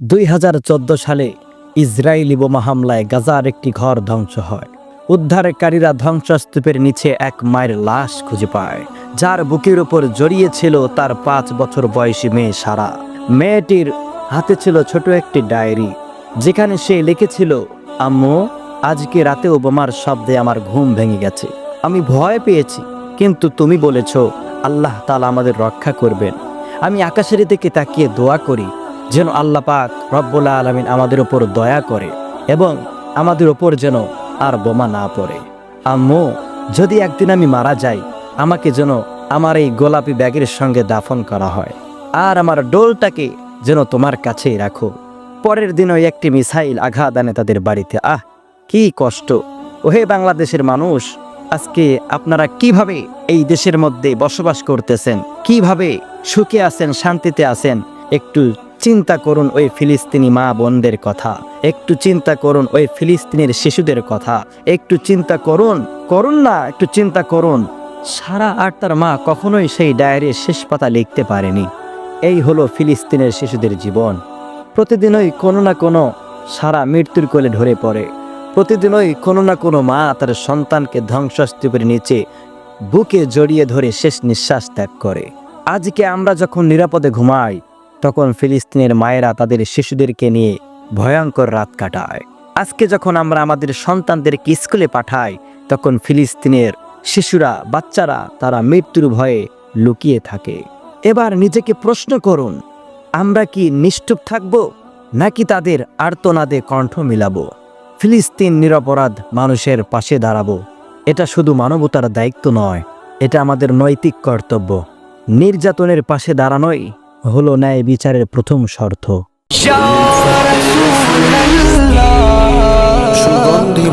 দুই হাজার চোদ্দ সালে ইসরায়েলি বোমা হামলায় গাজার একটি ঘর ধ্বংস হয়। উদ্ধারকারীরা ধ্বংসস্তূপের নিচে এক মায়ের লাশ খুঁজে পায়, যার বুকের উপর জড়িয়ে ছিল তার পাঁচ বছর বয়সী মেয়ে সারা। মেয়েটির হাতে ছিল ছোট একটি ডায়েরি, যেখানে সে লিখেছিল, আম্মু, আজকে রাতেও বোমার শব্দে আমার ঘুম ভেঙে গেছে। আমি ভয় পেয়েছি, কিন্তু তুমি বলেছ, আল্লাহ তালা আমাদের রক্ষা করবেন। আমি আকাশের দিকে তাকিয়ে দোয়া করি যেন আল্লাহ পাক রব্বুল্লা আলমিন আমাদের ওপর দয়া করে এবং আমাদের ওপর যেন আর বোমা না পড়ে। আম্মু, যদি একদিন আমি মারা যাই, আমাকে যেন আমার এই গোলাপি ব্যাগের সঙ্গে দাফন করা হয় আর আমার ডোলটাকে যেন তোমার কাছেই রাখো। পরের দিন ওই একটি মিসাইল আঘাত আনে তাদের বাড়িতে। আহ, কি কষ্ট। ওহে বাংলাদেশের মানুষ, আজকে আপনারা কীভাবে এই দেশের মধ্যে বসবাস করতেছেন? কীভাবে সুখে আছেন, শান্তিতে আছেন? একটু চিন্তা করুন ওই ফিলিস্তিনি মা বোনদের কথা। একটু চিন্তা করুন ওই ফিলিস্তিনের শিশুদের কথা। একটু চিন্তা করুন করুন না, একটু চিন্তা করুন। সারা আর তার মা কখনোই সেই ডায়েরির শেষ পাতা লিখতে পারেনি। এই হলো ফিলিস্তিনের শিশুদের জীবন। প্রতিদিনই কোনো না কোনো সারা মৃত্যুর কোলে ঢরে পড়ে। প্রতিদিনই কোনো না কোনো মা তার সন্তানকে ধ্বংসস্তূপের নিচে বুকে জড়িয়ে ধরে শেষ নিঃশ্বাস ত্যাগ করে। আজকে আমরা যখন নিরাপদে ঘুমাই তখন ফিলিস্তিনের মায়েরা তাদের শিশুদেরকে নিয়ে ভয়ঙ্কর রাত কাটায়। আজকে যখন আমরা আমাদের সন্তানদেরকে স্কুলে পাঠাই, তখন ফিলিস্তিনের শিশুরা, বাচ্চারা তারা মৃত্যুর ভয়ে লুকিয়ে থাকে। এবার নিজেকে প্রশ্ন করুন, আমরা কি নিষ্ঠুপ থাকব নাকি তাদের আর্তনাদে কণ্ঠ মিলাব? ফিলিস্তিন নিরপরাধ মানুষের পাশে দাঁড়াবো, এটা শুধু মানবতার দায়িত্ব নয়, এটা আমাদের নৈতিক কর্তব্য। নির্যাতনের পাশে দাঁড়ানোই হলো ন্যায় বিচারের প্রথম শর্ত। সুগন্ধি